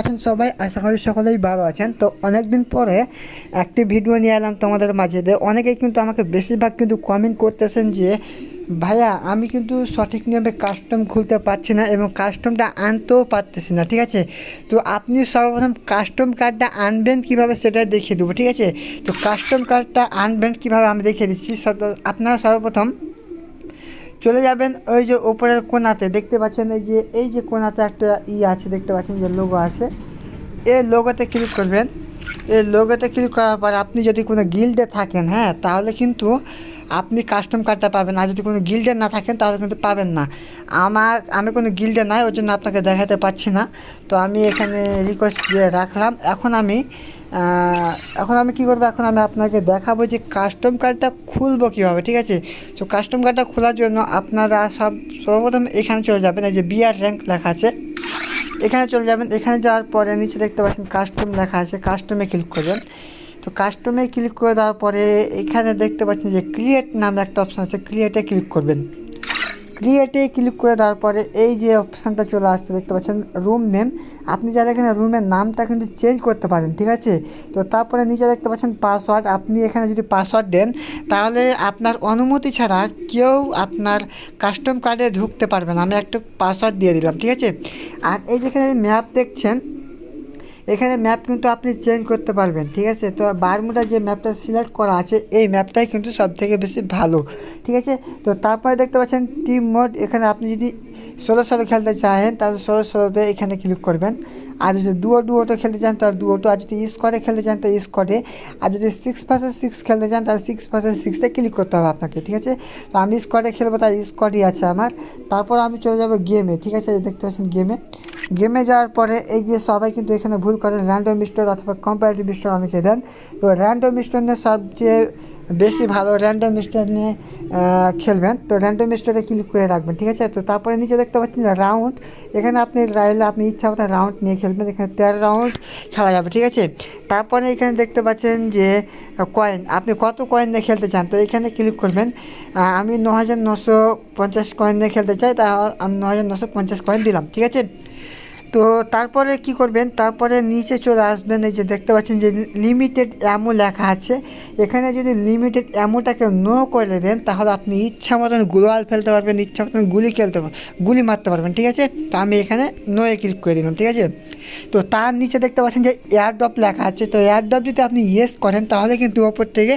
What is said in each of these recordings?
আছেন সবাই? আশা করি সকলেই ভালো আছেন। তো অনেক দিন পরে একটি ভিডিও নিয়ে এলাম তোমাদের মাঝে। অনেকেই কিন্তু আমাকে বেশিরভাগ কিন্তু কমেন্ট করতেছেন যে, ভাইয়া, আমি কিন্তু সঠিক নিয়মে কাস্টম খুলতে পারছি না এবং কাস্টমটা আনতেও পারতেছি না। ঠিক আছে? তো আপনি সর্বপ্রথম কাস্টম কার্ডটা আনবেন কীভাবে সেটা দেখিয়ে দেবো, ঠিক আছে? তো কাস্টম কার্ডটা আনবেন কীভাবে আমি দেখিয়ে দিচ্ছি। আপনারা সর্বপ্রথম চলে যাবেন ওই যে ওপরের কোনাতে দেখতে পাচ্ছেন এই যে এই যে কোনাতে একটা ই আছে, দেখতে পাচ্ছেন যে লোগো আছে। এই লোগোতে ক্লিক করবেন। এই লোগোতে ক্লিক করার পর আপনি যদি কোনো গিল্ডে থাকেন হ্যাঁ তাহলে কিন্তু আপনি কাস্টম কার্ডটা পাবেন। আর যদি কোনো গিল্ডে না থাকেন, তাহলে কিন্তু পাবেন না। আমার, আমি কোনো গিল্ডে নাই ওই জন্য আপনাকে দেখাতে পাচ্ছি না। তো আমি এখানে রিকোয়েস্ট দিয়ে রাখলাম। এখন আমি এখন আমি কী করব? এখন আমি আপনাকে দেখাবো যে কাস্টম কার্ডটা খুলবো কীভাবে, ঠিক আছে? তো কাস্টম কার্ডটা খোলার জন্য আপনারা সব, সর্বপ্রথম এখানে চলে যাবেন। এই যে বিআর র্যাঙ্ক লেখা আছে। এখানে চলে যাবেন। এখানে যাওয়ার পরে নিচে দেখতে পাচ্ছেন কাস্টম লেখা আছে। কাস্টমে ক্লিক করবেন। তো কাস্টমে ক্লিক করে দেওয়ার পরে এখানে দেখতে পাচ্ছেন যে ক্রিয়েট নামে একটা অপশান আছে ক্রিয়েটে ক্লিক করবেন। ক্রিয়েটে ক্লিক করে দেওয়ার পরে এই যে অপশানটা চলে আসছে, দেখতে পাচ্ছেন রুম নেম আপনি যারা এখানে রুমের নামটা কিন্তু চেঞ্জ করতে পারেন, ঠিক আছে? তো তারপরে নিচে দেখতে পাচ্ছেন পাসওয়ার্ড আপনি এখানে যদি পাসওয়ার্ড দেন, তাহলে আপনার অনুমতি ছাড়া কেউ আপনার কাস্টম কার্ডে ঢুকতে পারবে না। আমি একটা পাসওয়ার্ড দিয়ে দিলাম, ঠিক আছে? আর এই যেখানে ম্যাপ দেখছেন এখানে ম্যাপ কিন্তু আপনি চেঞ্জ করতে পারবেন, ঠিক আছে? তো বারমুডা যে ম্যাপটা সিলেক্ট করা আছে, এই ম্যাপটাই কিন্তু সব থেকে বেশি ভালো, ঠিক আছে? তো তারপরে দেখতে পাচ্ছেন টিম মোড এখানে আপনি যদি ষোলো ষোলো খেলতে চান তাহলে ষোলো ষোলোতে এখানে ক্লিক করবেন। আর যদি ডুয়ো ডুয়োটো খেলতে চান, তাহলে ডুয়োটো আর যদি স্কোয়াডে খেলতে চান, তাহলে স্কোয়াডে আর যদি সিক্স পার্সেন্ট সিক্স খেলতে চান, তাহলে সিক্স পার্সেন্ট সিক্সে ক্লিক করতে হবে আপনাকে, ঠিক আছে? তো আমি স্কোয়াডে খেলব, তার স্কোয়াডই আছে আমার। তারপর আমি চলে যাব গেমে ঠিক আছে? দেখতে পাচ্ছেন গেমে গেমে যাওয়ার পরে এই যে সবাই কিন্তু এখানে ভুল করেন র্যান্ডম স্টোর অথবা কম্পারেটিভ স্টোর অনেকে দেন। তো র্যান্ডম স্টোর নিয়ে সবচেয়ে বেশি ভালো র্যান্ডম স্টোর নিয়ে খেলবেন। তো র্যান্ডম স্টোরে ক্লিক করে রাখবেন, ঠিক আছে? তো তারপরে নিচে দেখতে পাচ্ছেন রাউন্ড এখানে আপনি রাইলে আপনি ইচ্ছা মতো রাউন্ড নিয়ে খেলবেন। এখানে তেরো রাউন্ড খেলা যাবে, ঠিক আছে? তারপরে এখানে দেখতে পাচ্ছেন যে কয়েন আপনি কত কয়েন নিয়ে খেলতে চান? তো এখানে ক্লিক করবেন। আমি ন হাজার নশো পঞ্চাশ কয়েন নিয়ে খেলতে চাই তা আমি ন হাজার নশো পঞ্চাশ কয়েন দিলাম, ঠিক আছে? তো তারপরে কি করবেন? তারপরে নিচে চলে আসবেন, এই যে দেখতে পাচ্ছেন যে লিমিটেড অ্যামো লেখা আছে। এখানে যদি লিমিটেড অ্যামোটাকে নো করে দেন, তাহলে আপনি ইচ্ছা মতন গ্লোয়াল ফেলতে পারবেন, ইচ্ছা মতন গুলি খেলতে পারবেন গুলি মারতে পারবেন, ঠিক আছে? তো আমি এখানে নোয়ে ক্লিক করে দিলাম, ঠিক আছে? তো তার নিচে দেখতে পাচ্ছেন যে এয়ারড্রপ লেখা আছে। তো এয়ারড্রপ যদি আপনি ইয়েস করেন, তাহলে কিন্তু ওপর থেকে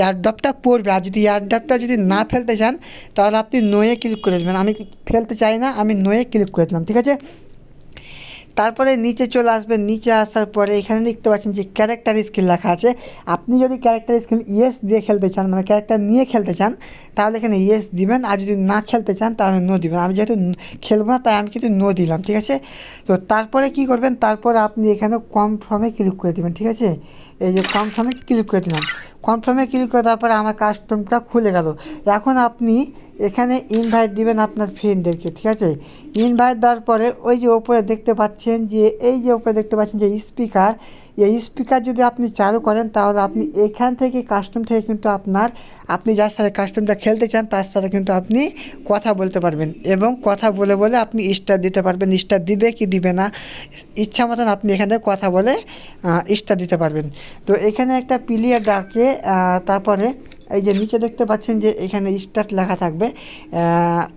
এয়ারড্রপটা পড়বে। আর যদি এয়ারড্রপটা যদি না ফেলতে চান, তাহলে আপনি নোয়ে ক্লিক করে দেবেন। আমি ফেলতে চাই না, আমি নোয়ে ক্লিক করে দিলাম, ঠিক আছে? তারপরে নিচে চলে আসবেন, নিচে আসার পরে এখানে দেখতে পাচ্ছেন যে ক্যারেক্টার স্কিল লেখা আছে। আপনি যদি ক্যারেক্টার স্কিল ইয়েস দিয়ে খেলতে চান মানে ক্যারেক্টার নিয়ে খেলতে চান, তাহলে এখানে ইয়েস দিবেন। আর যদি না খেলতে চান, তাহলে নো দিবেন। আমি যেহেতু খেলব না, তাই আমি কিন্তু নো দিলাম, ঠিক আছে? তো তারপরে কি করবেন? তারপরে আপনি এখানে কনফার্মে ক্লিক করে দেবেন, ঠিক আছে? এই যে কনফার্মে ক্লিক করে দিলাম। কনফার্মে ক্লিক করে তারপরে আমার কাস্টমটা খুলে গেল। এখন আপনি এখানে ইনভাইট দিবেন আপনার ফ্রেন্ডদেরকে ঠিক আছে? ইনভাইট দেওয়ার পরে ওই যে ওপরে দেখতে পাচ্ছেন যে, এই যে ওপরে দেখতে পাচ্ছেন যে স্পিকার এই স্পিকার যদি আপনি চালু করেন, তাহলে আপনি এখান থেকে কাস্টম থেকে কিন্তু আপনার, আপনি যার সাথে কাস্টমটা খেলতে চান, তার সাথে কিন্তু আপনি কথা বলতে পারবেন এবং কথা বলে বলে আপনি স্টার দিতে পারবেন। স্টার দিবে কি দিবে না, ইচ্ছা মতন আপনি এখান কথা বলে স্টার দিতে পারবেন। তো এখানে একটা প্লেয়ার ডাকে তারপরে এই যে নিচে দেখতে পাচ্ছেন যে এখানে স্টার্ট লেখা থাকবে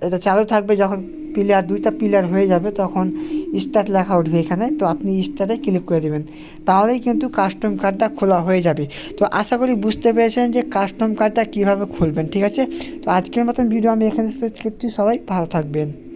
এটা চালু থাকবে যখন প্লেয়ার দুইটা প্লেয়ার হয়ে যাবে, তখন স্টার্ট লেখা উঠবে এখানে, তো আপনি স্টারে ক্লিক করে দেবেন। তাহলেই কিন্তু কাস্টম কার্ডটা খোলা হয়ে যাবে। তো আশা করি বুঝতে পেরেছেন যে কাস্টম কার্ডটা কীভাবে খুলবেন, ঠিক আছে? তো আজকের মতন ভিডিও আমি এখানে করছি। সবাই ভালো থাকবেন।